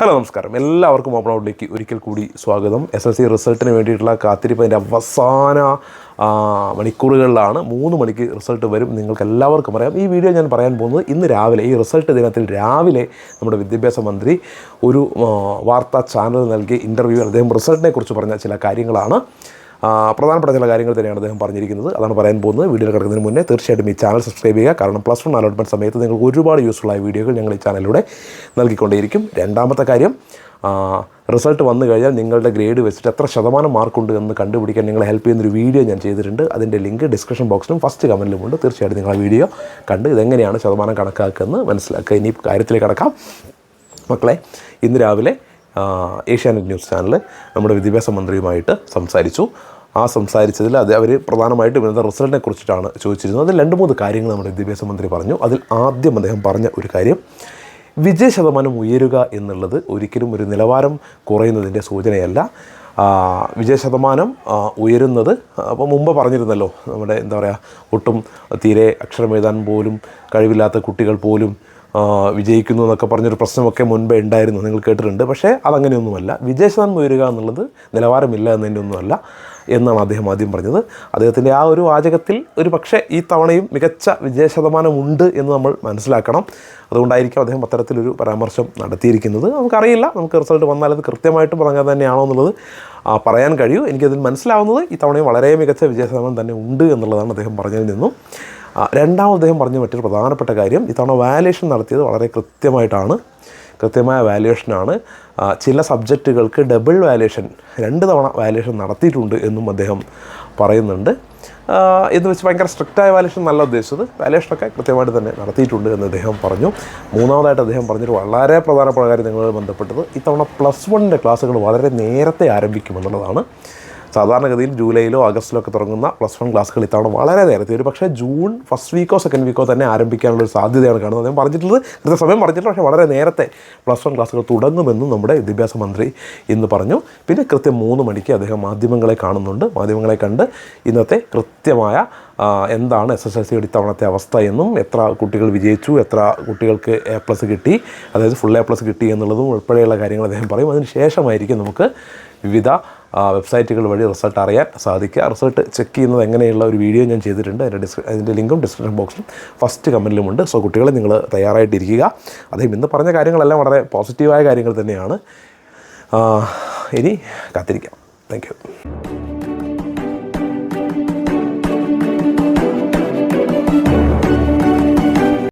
Hello നമസ്കാരം. എല്ലാവർക്കും open ഔട്ടിലേക്ക് ഒരിക്കൽ കൂടി സ്വാഗതം. എസ് എൽ സി റിസൾട്ടിന് വേണ്ടിയിട്ടുള്ള കാത്തിരിപ്പ് അതിന്റെ അവസാന മണിക്കൂറുകളിലാണ് മൂന്ന് മണിക്ക് റിസൾട്ട് വരും. നിങ്ങൾക്ക് എല്ലാവർക്കും അറിയാം. ഈ വീഡിയോ ഞാൻ പറയാൻ പോകുന്നത് ഇന്ന് രാവിലെ ഈ റിസൾട്ട് ദിനത്തിൽ രാവിലെ നമ്മുടെ വിദ്യാഭ്യാസ മന്ത്രി ഒരു വാർത്താ ചാനൽ നൽകിയ ഇന്റർവ്യൂവിൽ അദ്ദേഹം റിസൾട്ടിനെ കുറിച്ച് പറഞ്ഞ ചില കാര്യങ്ങളാണ്. പ്രധാനപ്പെട്ട ചില കാര്യങ്ങൾ തന്നെയാണ് അദ്ദേഹം പറഞ്ഞിരിക്കുന്നത്. അതാണ് പറയാൻ പോകുന്നത്. വീഡിയോ കിടക്കുന്നതിന് മുന്നേ തീർച്ചയായിട്ടും ഈ ചാനൽ സബ്സ്ക്രൈബ് ചെയ്യുക. കാരണം പ്ലസ് വൺ അലോട്ട്മെന്റ് സമയത്ത് നിങ്ങൾക്ക് ഒരുപാട് യൂസ്ഫുള്ളായ വീഡിയോകൾ ഞങ്ങൾ ഈ ചാനലിലൂടെ നൽകിക്കൊണ്ടേയിരിക്കും. രണ്ടാമത്തെ കാര്യം റിസൾട്ട് വന്നു കഴിഞ്ഞാൽ നിങ്ങളുടെ ഗ്രേഡ് വെച്ചിട്ട് എത്ര ശതമാനം മാർക്കുണ്ട് എന്ന് കണ്ടുപിടിക്കാൻ നിങ്ങളെ ഹെൽപ്പ് ചെയ്യുന്നൊരു വീഡിയോ ഞാൻ ചെയ്തിട്ടുണ്ട്. അതിന്റെ ലിങ്ക് ഡിസ്ക്രിപ്ഷൻ ബോക്സിലും ഫസ്റ്റ് കമന്റിലുമുണ്ട് തീർച്ചയായിട്ടും നിങ്ങൾ ആ വീഡിയോ കണ്ട് ഇതെങ്ങനെയാണ് ശതമാനം കണക്കാക്കുന്നത് മനസ്സിലാക്കുക. ഇനി കാര്യത്തിലേക്ക് കടക്കാം. മക്കളെ ഇന്ന് രാവിലെ ഏഷ്യാനെറ്റ് ന്യൂസ് ചാനൽ നമ്മുടെ വിദ്യാഭ്യാസ മന്ത്രിയുമായിട്ട് സംസാരിച്ചു. ആ സംസാരിച്ചതിൽ അത് അവർ പ്രധാനമായിട്ടും ഇന്നത്തെ റിസൾട്ടിനെ കുറിച്ചിട്ടാണ് ചോദിച്ചിരുന്നത്. അതിൽ രണ്ട് മൂന്ന് കാര്യങ്ങൾ നമ്മുടെ വിദ്യാഭ്യാസ മന്ത്രി പറഞ്ഞു. അതിൽ ആദ്യം അദ്ദേഹം പറഞ്ഞ ഒരു കാര്യം വിജയ ശതമാനം ഉയരുക എന്നുള്ളത് ഒരിക്കലും ഒരു നിലവാരം കുറയുന്നതിന്റെ സൂചനയല്ല. വിജയ ശതമാനം ഉയരുന്നത് അപ്പോൾ മുമ്പ് പറഞ്ഞിരുന്നല്ലോ നമ്മുടെ എന്താ പറയുക ഒട്ടും തീരെ അക്ഷരം എഴുതാൻ പോലും കഴിവില്ലാത്ത കുട്ടികൾ പോലും വിജയിക്കുന്നു എന്നൊക്കെ പറഞ്ഞൊരു പ്രശ്നമൊക്കെ മുൻപേ ഉണ്ടായിരുന്നു നിങ്ങൾ കേട്ടിട്ടുണ്ട്. പക്ഷേ അതങ്ങനെയൊന്നുമല്ല. വിജയശതമാനം ഉയരുക എന്നുള്ളത് നിലവാരമില്ല എന്നതിന്റെ ഒന്നുമല്ല എന്നാണ് അദ്ദേഹം ആദ്യം പറഞ്ഞത്. അദ്ദേഹത്തിന്റെ ആ ഒരു വാചകത്തിൽ ഒരു പക്ഷേ ഈ തവണയും മികച്ച വിജയശതമാനം ഉണ്ട് എന്ന് നമ്മൾ മനസ്സിലാക്കണം. അതുകൊണ്ടായിരിക്കും അദ്ദേഹം അത്തരത്തിലൊരു പരാമർശം നടത്തിയിരിക്കുന്നത്. നമുക്കറിയില്ല നമുക്ക് റിസൾട്ട് വന്നാൽ അത് കൃത്യമായിട്ട് പറഞ്ഞാൽ തന്നെയാണോ എന്നുള്ളത് പറയാൻ കഴിയൂ. എനിക്കതിൽ മനസ്സിലാവുന്നത് ഈ തവണയും വളരെ മികച്ച വിജയശതമാനം തന്നെ ഉണ്ട് എന്നുള്ളതാണ് അദ്ദേഹം പറഞ്ഞതിൽ നിന്നും. രണ്ടാമത് അദ്ദേഹം പറഞ്ഞ മറ്റൊരു പ്രധാനപ്പെട്ട കാര്യം ഇത്തവണ വാല്യുവേഷൻ നടത്തിയത് വളരെ കൃത്യമായിട്ടാണ്. കൃത്യമായ വാല്യുവേഷനാണ് ചില സബ്ജക്റ്റുകൾക്ക് ഡബിൾ വാല്യുവേഷൻ രണ്ട് തവണ വാല്യുവേഷൻ നടത്തിയിട്ടുണ്ട് എന്നും അദ്ദേഹം പറയുന്നുണ്ട്. എന്ന് വെച്ച് ഭയങ്കര സ്ട്രിക്റ്റായ വാല്യുവേഷൻ നല്ല ഉദ്ദേശിച്ചത്. വാല്യുവേഷനൊക്കെ കൃത്യമായിട്ട് തന്നെ നടത്തിയിട്ടുണ്ട് എന്ന് അദ്ദേഹം പറഞ്ഞു. മൂന്നാമതായിട്ട് അദ്ദേഹം പറഞ്ഞൊരു വളരെ പ്രധാനപ്പെട്ട കാര്യം നിങ്ങളുമായി ബന്ധപ്പെട്ടത് ഇത്തവണ പ്ലസ് വണ്ണിന്റെ ക്ലാസ്സുകൾ വളരെ നേരത്തെ ആരംഭിക്കുമെന്നുള്ളതാണ്. സാധാരണഗതിയിൽ ജൂലൈയിലോ ആഗസ്റ്റിലോ ഒക്കെ തുടങ്ങുന്ന പ്ലസ് വൺ ക്ലാസ്സുകൾ ഇത്തവണ വളരെ നേരത്തെ ഒരു പക്ഷേ ജൂൺ ഫസ്റ്റ് വീക്കോ സെക്കൻഡ് വീക്കോ തന്നെ ആരംഭിക്കാനുള്ള ഒരു സാധ്യതയാണ് കാണുന്നത്. അദ്ദേഹം പറഞ്ഞിട്ടുള്ളത് കൃത്യസമയം പറഞ്ഞിട്ടില്ല പക്ഷേ വളരെ നേരത്തെ പ്ലസ് വൺ ക്ലാസ്സുകൾ തുടങ്ങുമെന്നും നമ്മുടെ വിദ്യാഭ്യാസ മന്ത്രി ഇന്ന് പറഞ്ഞു. പിന്നെ കൃത്യം മൂന്ന് മണിക്ക് അദ്ദേഹം മാധ്യമങ്ങളെ കാണുന്നുണ്ട്. മാധ്യമങ്ങളെ കണ്ട് ഇന്നത്തെ കൃത്യമായ എന്താണ് എസ് എസ് എൽ സിയുടെ ഇത്തവണത്തെ അവസ്ഥ എന്നും എത്ര കുട്ടികൾ വിജയിച്ചു എത്ര കുട്ടികൾക്ക് എ പ്ലസ് കിട്ടി അതായത് ഫുൾ എ പ്ലസ് കിട്ടി എന്നുള്ളതും ഉൾപ്പെടെയുള്ള കാര്യങ്ങൾ അദ്ദേഹം പറയും. അതിന് ശേഷമായിരിക്കും നമുക്ക് വിവിധ വെബ്സൈറ്റുകൾ വഴി റിസൾട്ട് അറിയാൻ സാധിക്കുക. റിസൾട്ട് ചെക്ക് ചെയ്യുന്നത് എങ്ങനെയുള്ള ഒരു വീഡിയോ ഞാൻ ചെയ്തിട്ടുണ്ട്. അതിന്റെ ഡിസ്ക്രി അതിന്റെ ലിങ്കും ഡിസ്ക്രിപ്ഷൻ ബോക്സിലും ഫസ്റ്റ് കമന്റിലുമുണ്ട് സോ കുട്ടികളെ നിങ്ങൾ തയ്യാറായിട്ടിരിക്കുക. അതേ ഇന്ന് പറഞ്ഞ കാര്യങ്ങളെല്ലാം വളരെ പോസിറ്റീവായ കാര്യങ്ങൾ തന്നെയാണ്. ഇനി കാത്തിരിക്കാം. Thank you.